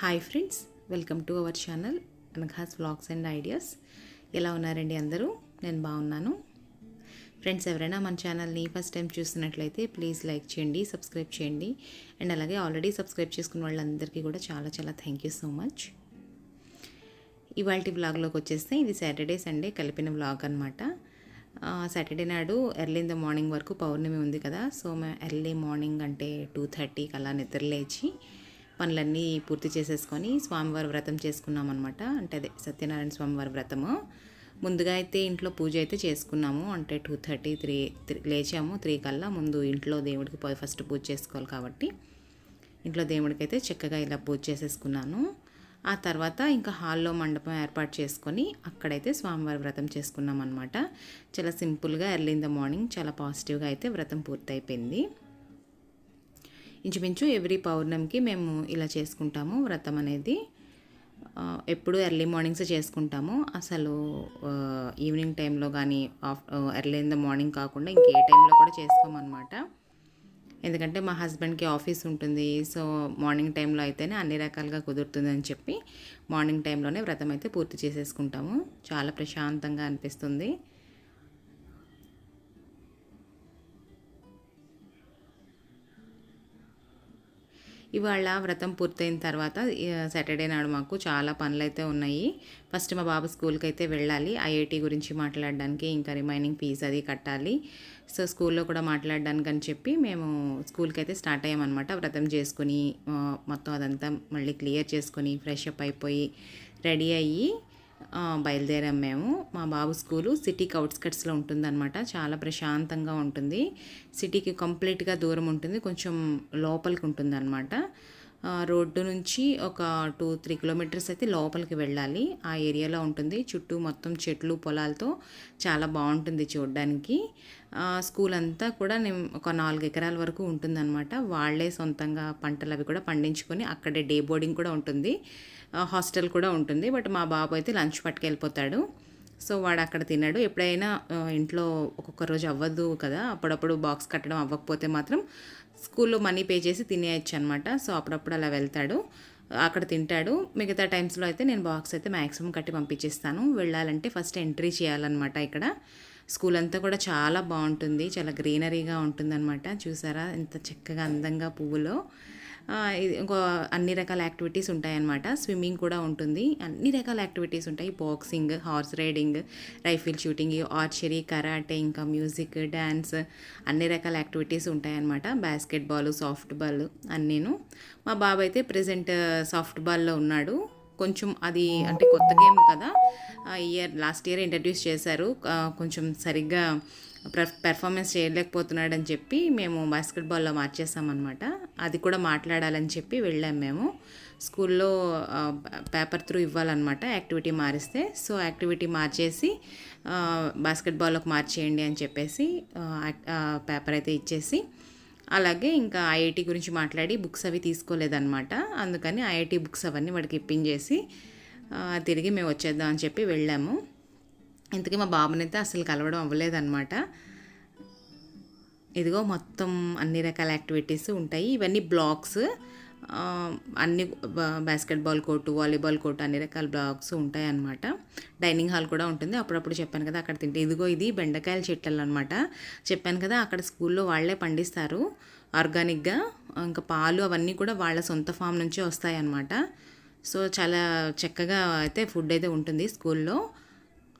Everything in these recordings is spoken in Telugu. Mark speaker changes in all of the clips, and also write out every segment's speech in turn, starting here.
Speaker 1: Hi friends welcome to our channel Anagha's vlogs and ideas ఎలా ఉన్నారండి అందరూ? నేను బాగున్నాను. ఫ్రెండ్స్ ఎవరైనా మన ఛానల్ని ఫస్ట్ టైం చూస్తున్నట్లయితే ప్లీజ్ లైక్ చేయండి సబ్స్క్రైబ్ చేయండి. అండ్ అలాగే ఆల్రెడీ సబ్స్క్రైబ్ చేసుకున్న వాళ్ళందరికీ కూడా చాలా చాలా థ్యాంక్ యూ సో మచ్ ఇవాళ వ్లాగ్లోకి వచ్చేస్తే ఇది సాటర్డే సండే కలిపిన వ్లాగ్ అనమాట సాటర్డే నాడు ఎర్లీ ఇన్ ద మార్నింగ్ వరకు పౌర్ణమి ఉంది కదా. సో మేము ఎర్లీ మార్నింగ్ అంటే టూ థర్టీకి అలా నిద్రలేచి పనులన్నీ పూర్తి చేసేసుకొని స్వామివారి వ్రతం చేసుకున్నాం అనమాట అంటే అదే సత్యనారాయణ స్వామివారి వ్రతము. ముందుగా అయితే ఇంట్లో పూజ అయితే చేసుకున్నాము. అంటే టూ థర్టీ త్రీ లేచాము. త్రీ కల్లా ముందు ఇంట్లో దేవుడికి పోయి ఫస్ట్ పూజ చేసుకోవాలి కాబట్టి ఇంట్లో దేవుడికి అయితే చక్కగా ఇలా పూజ చేసేసుకున్నాను. ఆ తర్వాత ఇంకా హాల్లో మండపం ఏర్పాటు చేసుకొని అక్కడైతే స్వామివారి వ్రతం చేసుకున్నాం అనమాట చాలా సింపుల్గా ఎర్లీ ఇన్ ద మార్నింగ్ చాలా పాజిటివ్గా అయితే వ్రతం పూర్తయిపోయింది. ఇంచుమించు ఎవ్రీ పౌర్ణమికి మేము ఇలా చేసుకుంటాము వ్రతం అనేది. ఎప్పుడు ఎర్లీ మార్నింగ్స్ చేసుకుంటాము. అసలు ఈవినింగ్ టైంలో కానీ of early in the morning కాకుండా ఇంకే టైంలో కూడా చేసుకోమన్నమాట. ఎందుకంటే మా హస్బెండ్కి ఆఫీస్ ఉంటుంది. సో మార్నింగ్ టైంలో అయితేనే అన్ని రకాలుగా కుదురుతుందని చెప్పి మార్నింగ్ టైంలోనే వ్రతం అయితే పూర్తి చేసేసుకుంటాము. చాలా ప్రశాంతంగా అనిపిస్తుంది. ఇవాళ వ్రతం పూర్తయిన తర్వాత సాటర్డే నాడు మాకు చాలా పనులు అయితే ఉన్నాయి. ఫస్ట్ మా బాబు స్కూల్కి అయితే వెళ్ళాలి. ఐఐటి గురించి మాట్లాడడానికి ఇంకా రిమైనింగ్ ఫీజు అది కట్టాలి. సో స్కూల్లో కూడా మాట్లాడడానికి అని చెప్పి మేము స్కూల్కి అయితే స్టార్ట్ అయ్యామన్నమాట. వ్రతం చేసుకుని మొత్తం అదంతా మళ్ళీ క్లియర్ చేసుకొని ఫ్రెష్ అప్ అయిపోయి రెడీ అయ్యి బయలుదేరాం మేము. మా బాబు స్కూలు సిటీకి అవుట్స్కట్స్లో ఉంటుందన్నమాట. చాలా ప్రశాంతంగా ఉంటుంది. సిటీకి కంప్లీట్గా దూరం ఉంటుంది. కొంచెం లోపలికి ఉంటుందన్నమాట. ఆ, రోడ్డు నుంచి ఒక టూ త్రీ కిలోమీటర్స్ అయితే లోపలికి వెళ్ళాలి. ఆ ఏరియాలో ఉంటుంది. చుట్టూ మొత్తం చెట్లు పొలాలతో చాలా బాగుంటుంది చూడడానికి. స్కూల్ అంతా కూడా నేను ఒక నాలుగు ఎకరాల వరకు ఉంటుందన్నమాట. వాళ్ళే సొంతంగా పంటలు అవి కూడా పండించుకొని అక్కడే డే బోర్డింగ్ కూడా ఉంటుంది. హాస్టల్ కూడా ఉంటుంది. బట్ మా బాబు అయితే లంచ్ పట్టుకెళ్ళిపోతాడు. సో వాడు అక్కడ తిన్నాడు ఎప్పుడైనా ఇంట్లో ఒక్కొక్క రోజు అవ్వదు కదా. అప్పుడప్పుడు బాక్స్ కట్టడం అవ్వకపోతే మాత్రం స్కూల్లో మనీ పే చేసి తినేయచ్చు అనమాట సో అప్పుడప్పుడు అలా వెళ్తాడు. అక్కడ తింటాడు. మిగతా టైమ్స్లో అయితే నేను బాక్స్ అయితే మ్యాక్సిమం కట్టి పంపించేస్తాను. వెళ్ళాలంటే ఫస్ట్ ఎంట్రీ చేయాలన్నమాట ఇక్కడ. స్కూల్ అంతా కూడా చాలా బాగుంటుంది. చాలా గ్రీనరీగా ఉంటుందన్నమాట. చూసారా? ఎంత చక్కగా అందంగా పువ్వులో. ఇది ఇంకో అన్ని రకాల యాక్టివిటీస్ ఉంటాయన్నమాట. స్విమ్మింగ్ కూడా ఉంటుంది. అన్ని రకాల యాక్టివిటీస్ ఉంటాయి. Boxing horse riding rifle shooting archery karate ఇంకా మ్యూజిక్ డ్యాన్స్ అన్ని రకాల యాక్టివిటీస్ ఉంటాయన్నమాట. బాస్కెట్ బాల్ సాఫ్ట్ బాల్ అన్నీను. మా బాబు అయితే ప్రజెంట్ సాఫ్ట్ బాల్లో ఉన్నాడు. కొంచెం అది అంటే కొత్త గేమ్ కదా ఇయర్ లాస్ట్ ఇయర్ ఇంట్రడ్యూస్ చేశారు. కొంచెం సరిగ్గా పెర్ఫార్మెన్స్ చేయలేకపోతున్నాడని చెప్పి మేము బాస్కెట్బాల్లో మార్చేసామన్నమాట అది కూడా మాట్లాడాలని చెప్పి వెళ్ళాం మేము. స్కూల్లో పేపర్ త్రూ ఇవ్వాలన్నమాట యాక్టివిటీ మారిస్తే. సో యాక్టివిటీ మార్చేసి బాస్కెట్బాల్లోకి మార్చేయండి అని చెప్పేసి యాక్- పేపర్ అయితే ఇచ్చేసి అలాగే ఇంకా ఐఐటి గురించి మాట్లాడి బుక్స్ అవి తీసుకోలేదన్నమాట. అందుకని ఐఐటి బుక్స్ అవన్నీ వాడికి ఇప్పించేసి తిరిగి మేము వచ్చేద్దాం అని చెప్పి వెళ్ళాము. ఇంతకీ మా బాబునైతే అసలు కలవడం అవ్వలేదన్నమాట. ఇదిగో మొత్తం అన్ని రకాల యాక్టివిటీస్ ఉంటాయి. ఇవన్నీ బ్లాక్స్ అన్ని బాస్కెట్బాల్ కోర్టు వాలీబాల్ కోర్టు అన్ని రకాల బ్లాక్స్ ఉంటాయి అన్నమాట డైనింగ్ హాల్ కూడా ఉంటుంది. అప్పుడప్పుడు చెప్పాను కదా అక్కడ తింటే. ఇదిగో ఇది బెండకాయల చెట్లు అనమాట చెప్పాను కదా అక్కడ స్కూల్లో వాళ్ళే పండిస్తారు ఆర్గానిక్గా ఇంకా పాలు అవన్నీ కూడా వాళ్ళ సొంత ఫామ్ నుంచే వస్తాయి అన్నమాట సో చాలా చక్కగా అయితే ఫుడ్ అయితే ఉంటుంది స్కూల్లో.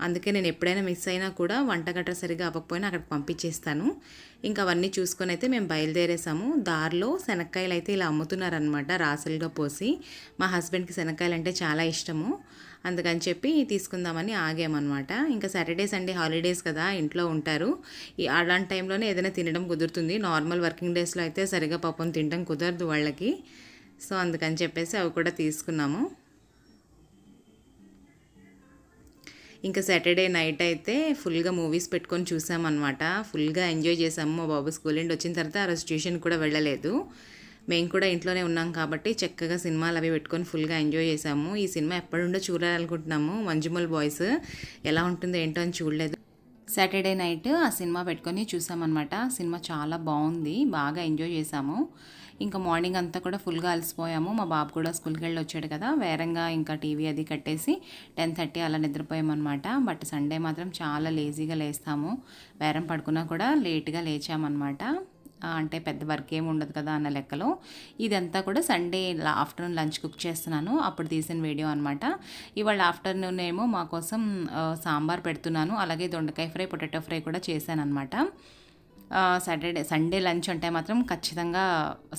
Speaker 1: అందుకే నేను ఎప్పుడైనా మిస్ అయినా కూడా వంట గట్ర సరిగా అవ్వకపోయినా అక్కడికి పంపించేస్తాను. ఇంకా అవన్నీ చూసుకొని అయితే మేము బయలుదేరేసాము. దారిలో శనక్కాయలు అయితే ఇలా అమ్ముతున్నారనమాట రాసులుగా పోసి. మా హస్బెండ్కి శనక్కాయలు అంటే చాలా ఇష్టము. అందుకని చెప్పి తీసుకుందామని ఆగామన్నమాట. ఇంకా సాటర్డే సండే హాలిడేస్ కదా ఇంట్లో ఉంటారు. ఈ అలాంటి టైంలోనే ఏదైనా తినడం కుదురుతుంది. నార్మల్ వర్కింగ్ డేస్లో అయితే సరిగా పాపం తినడం కుదరదు వాళ్ళకి. సో అందుకని చెప్పేసి అవి కూడా తీసుకున్నాము. ఇంకా సాటర్డే నైట్ అయితే ఫుల్గా మూవీస్ పెట్టుకొని చూసామన్నమాట. ఫుల్గా ఎంజాయ్ చేసాము మా బాబు స్కూల్ నుండి వచ్చిన తర్వాత ఆ రోజు ట్యూషన్ కూడా వెళ్ళలేదు. మేము కూడా ఇంట్లోనే ఉన్నాం కాబట్టి చక్కగా సినిమాలు అవి పెట్టుకొని ఫుల్గా ఎంజాయ్ చేసాము. ఈ సినిమా ఎప్పటిండో చూడాలనుకుంటున్నాము. మంజుమల్ బాయ్స్ ఎలా ఉంటుందో ఏంటో అని చూడలేదు. సాటర్డే నైట్ ఆ సినిమా పెట్టుకొని చూసామన్నమాట. సినిమా చాలా బాగుంది. బాగా ఎంజాయ్ చేసాము. ఇంకా మార్నింగ్ అంతా కూడా ఫుల్గా అలసిపోయాము. మా బాబు కూడా స్కూల్కి వెళ్ళి వచ్చాడు కదా. వేరంగా ఇంకా టీవీ అది కట్టేసి టెన్ థర్టీ అలా నిద్రపోయామన్నమాట. బట్ సండే మాత్రం చాలా లేజీగా లేస్తాము. వేరం పడుకున్నా కూడా లేట్గా లేచామన్నమాట. అంటే పెద్ద వర్క్ ఏమి ఉండదు కదా అన్న లెక్కలో. ఇదంతా కూడా సండే ఆఫ్టర్నూన్ లంచ్ కుక్ చేస్తున్నాను. అప్పుడు తీసిన వీడియో అనమాట ఇవాళ ఆఫ్టర్నూన్ ఏమో మా కోసం సాంబార్ పెడుతున్నాను. అలాగే దొండకాయ ఫ్రై పొటాటో ఫ్రై కూడా చేశాను అనమాట సాటర్డే సండే లంచ్ అంటే మాత్రం ఖచ్చితంగా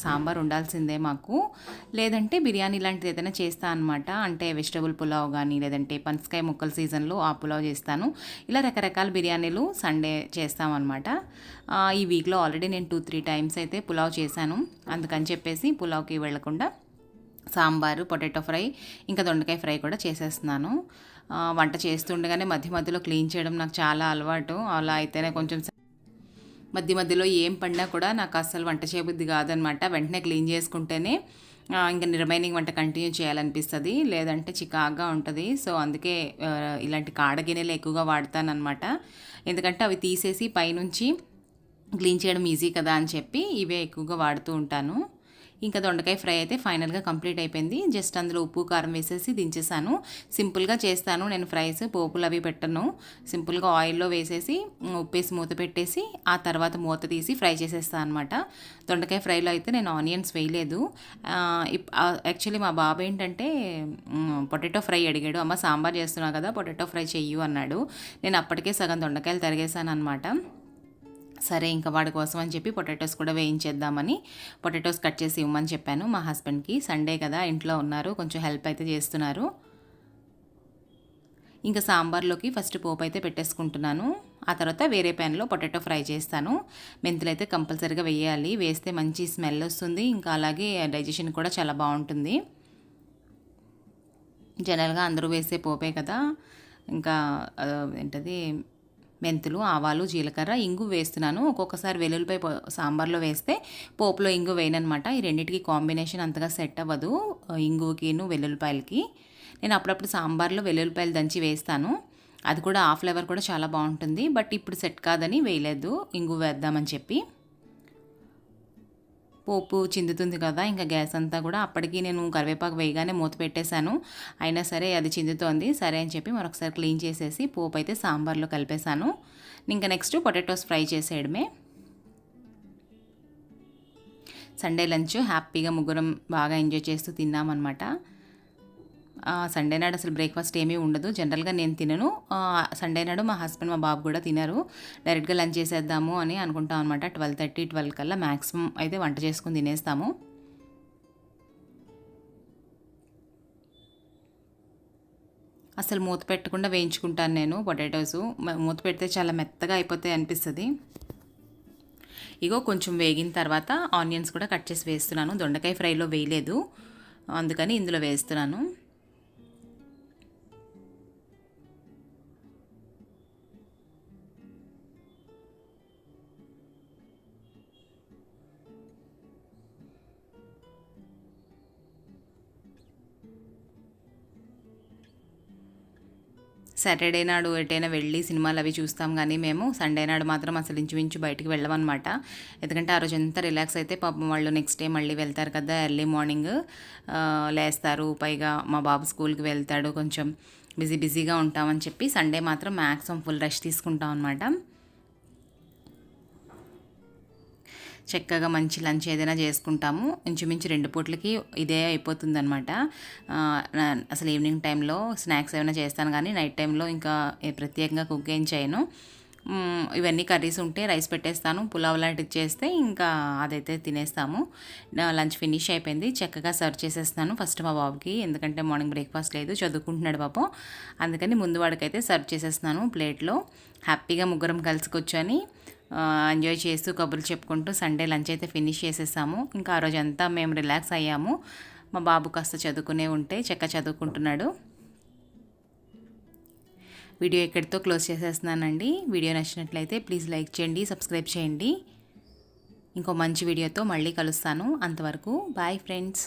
Speaker 1: సాంబార్ ఉండాల్సిందే మాకు. లేదంటే బిర్యానీ లాంటిది ఏదైనా చేస్తా అనమాట అంటే వెజిటబుల్ పులావ్ కానీ లేదంటే పనసకాయ ముక్కల సీజన్లో ఆ పులావ్ చేస్తాను. ఇలా రకరకాల బిర్యానీలు సండే చేస్తామన్నమాట ఈ వీక్లో ఆల్రెడీ నేను టూ త్రీ టైమ్స్ అయితే పులావ్ చేశాను. అందుకని చెప్పేసి పులావ్కి వెళ్ళకుండా సాంబారు పొటాటో ఫ్రై ఇంకా దొండకాయ ఫ్రై కూడా చేసేస్తున్నాను. వంట చేస్తుండగానే మధ్య మధ్యలో క్లీన్ చేయడం నాకు చాలా అలవాటు. అలా అయితేనే కొంచెం మధ్య మధ్యలో ఏం పడినా కూడా నాకు అసలు వంట చేయబుద్ధి కాదనమాట. వెంటనే క్లీన్ చేసుకుంటేనే ఇంకా రిమైనింగ్ వంట కంటిన్యూ చేయాలనిపిస్తుంది. లేదంటే చికాగ్గా ఉంటుంది. సో అందుకే ఇలాంటి కాడ గిన్నెలు ఎక్కువగా వాడతానమాట ఎందుకంటే అవి తీసేసి పైనుంచి క్లీన్ చేయడం ఈజీ కదా అని చెప్పి ఇవే ఎక్కువగా వాడుతూ ఉంటాను. ఇంకా దొండకాయ ఫ్రై అయితే ఫైనల్గా కంప్లీట్ అయిపోయింది. జస్ట్ అందులో ఉప్పు కారం వేసేసి దించేసాను. సింపుల్గా చేస్తాను. నేను ఫ్రైస్ పోపులు అవి పెట్టను. సింపుల్గా ఆయిల్లో వేసేసి ఉప్పేసి మూత పెట్టేసి ఆ తర్వాత మూత తీసి ఫ్రై చేసేస్తాను అనమాట దొండకాయ ఫ్రైలో అయితే నేను ఆనియన్స్ వేయలేదు. యాక్చువల్లీ మా బాబు ఏంటంటే పొటాటో ఫ్రై అడిగాడు. అమ్మ సాంబార్ చేస్తున్నావు కదా పొటాటో ఫ్రై చెయ్యు అన్నాడు. నేను అప్పటికే సగం దొండకాయలు తరిగేసాను అనమాట సరే ఇంకా వాడి కోసం అని చెప్పి పొటాటోస్ కూడా వేయించేద్దామని పొటాటోస్ కట్ చేసి ఇవ్వమని చెప్పాను మా హస్బెండ్కి సండే కదా ఇంట్లో ఉన్నారు కొంచెం హెల్ప్ అయితే చేస్తున్నారు. ఇంకా సాంబార్లోకి ఫస్ట్ పోపు అయితే పెట్టేసుకుంటున్నాను. ఆ తర్వాత వేరే ప్యాన్లో పొటాటో ఫ్రై చేస్తాను. మెంతులు అయితే కంపల్సరీగా వేయాలి. వేస్తే మంచి స్మెల్ వస్తుంది. ఇంకా అలాగే డైజెషన్ కూడా చాలా బాగుంటుంది. జనరల్గా అందరూ వేసే పోపే కదా. ఇంకా ఏంటది? మెంతులు ఆవాలు జీలకర్ర ఇంగు వేస్తున్నాను. ఒక్కొక్కసారి వెల్లుల్లిపై పో- సాంబార్లో వేస్తే పోపులో ఇంగు వేయనమాట ఈ రెండింటికి కాంబినేషన్ అంతగా సెట్ అవ్వదు. ఇంగుకిను వెల్లుల్లిపాయలకి. నేను అప్పుడప్పుడు సాంబార్లో వెల్లుల్లిపాయలు దంచి వేస్తాను. అది కూడా ఆ ఫ్లేవర్ కూడా చాలా బాగుంటుంది. బట్ ఇప్పుడు సెట్ కాదని వేయలేదు. ఇంగు వేద్దామని చెప్పి. పోపు చిందుతుంది కదా ఇంకా గ్యాస్ అంతా కూడా అప్పటికి నేను కరివేపాకు వేయగానే మూత పెట్టేశాను. అయినా సరే అది చిందుతోంది. సరే అని చెప్పి మరొకసారి క్లీన్ చేసేసి పోపు అయితే సాంబార్లో కలిపేశాను. ఇంకా నెక్స్ట్ పొటాటోస్ ఫ్రై చేసేయడమే. సండే లంచ్ హ్యాపీగా ముగ్గురం బాగా ఎంజాయ్ చేస్తూ తిన్నామన్నమాట. సండే నాడు అసలు బ్రేక్ఫాస్ట్ ఏమీ ఉండదు. జనరల్గా నేను తినను. సండే నాడు మా హస్బెండ్ మా బాబు కూడా తినరు. డైరెక్ట్గా లంచ్ చేసేద్దాము అని అనుకుంటాం అనమాట ట్వెల్వ్ థర్టీ ట్వెల్వ్ కల్లా మ్యాక్సిమం అయితే వంట చేసుకుని తినేస్తాము. అసలు మూత పెట్టకుండా వేయించుకుంటాను నేను పొటాటోస్ మూత పెడితే చాలా మెత్తగా అయిపోతాయి అనిపిస్తుంది. ఇగో కొంచెం వేగిన తర్వాత ఆనియన్స్ కూడా కట్ చేసి వేస్తున్నాను. దొండకాయ ఫ్రైలో వేయలేదు. అందుకని ఇందులో వేస్తున్నాను. సాటర్డే నాడు ఎటైనా వెళ్ళి సినిమాలు అవి చూస్తాం కానీ మేము సండే నాడు మాత్రం అసలు ఇంచుమించు బయటికి వెళ్ళమన్నమాట. ఎందుకంటే ఆ రోజు ఎంత రిలాక్స్ అయితే పాపం వాళ్ళు నెక్స్ట్ డే మళ్ళీ వెళ్తారు కదా ఎర్లీ మార్నింగ్. లేస్తారు. పైగా మా బాబు స్కూల్కి వెళ్తాడు. కొంచెం బిజీ బిజీగా ఉంటామని చెప్పి సండే మాత్రం మ్యాక్సిమం ఫుల్ రెస్ట్ తీసుకుంటాం అనమాట చక్కగా మంచి లంచ్ ఏదైనా చేసుకుంటాము. ఇంచుమించు రెండు పూట్లకి ఇదే అయిపోతుంది అనమాట అసలు ఈవినింగ్ టైంలో స్నాక్స్ ఏమైనా చేస్తాను కానీ నైట్ టైంలో ఇంకా ప్రత్యేకంగా కుక్ ఏం చేయను. ఇవన్నీ కర్రీస్ ఉంటే రైస్ పెట్టేస్తాను. పులావ్ లాంటిది చేస్తే ఇంకా అదైతే తినేస్తాము. లంచ్ ఫినిష్ అయిపోయింది. చక్కగా సర్వ్ చేసేస్తాను ఫస్ట్ మా బాబుకి. ఎందుకంటే మార్నింగ్ బ్రేక్ఫాస్ట్ లేదు చదువుకుంటున్నాడు పాపం. అందుకని ముందు వాడికైతే సర్వ్ చేసేస్తున్నాను ప్లేట్లో. హ్యాపీగా ముగ్గురం కలిసి కూర్చొని ఎంజాయ్ చేస్తూ కబుర్లు చెప్పుకుంటూ సండే లంచ్ అయితే ఫినిష్ చేసేసాము. ఇంకా ఆ రోజు అంతా మేము రిలాక్స్ అయ్యాము. మా బాబు కాస్త చదువుకునే ఉంటే చెక్క చదువుకుంటున్నాడు. వీడియో ఇక్కడితో క్లోజ్ చేసేస్తున్నానండి. వీడియో నచ్చినట్లయితే ప్లీజ్ లైక్ చేయండి సబ్స్క్రైబ్ చేయండి. ఇంకో మంచి వీడియోతో మళ్ళీ కలుస్తాను. అంతవరకు బాయ్ ఫ్రెండ్స్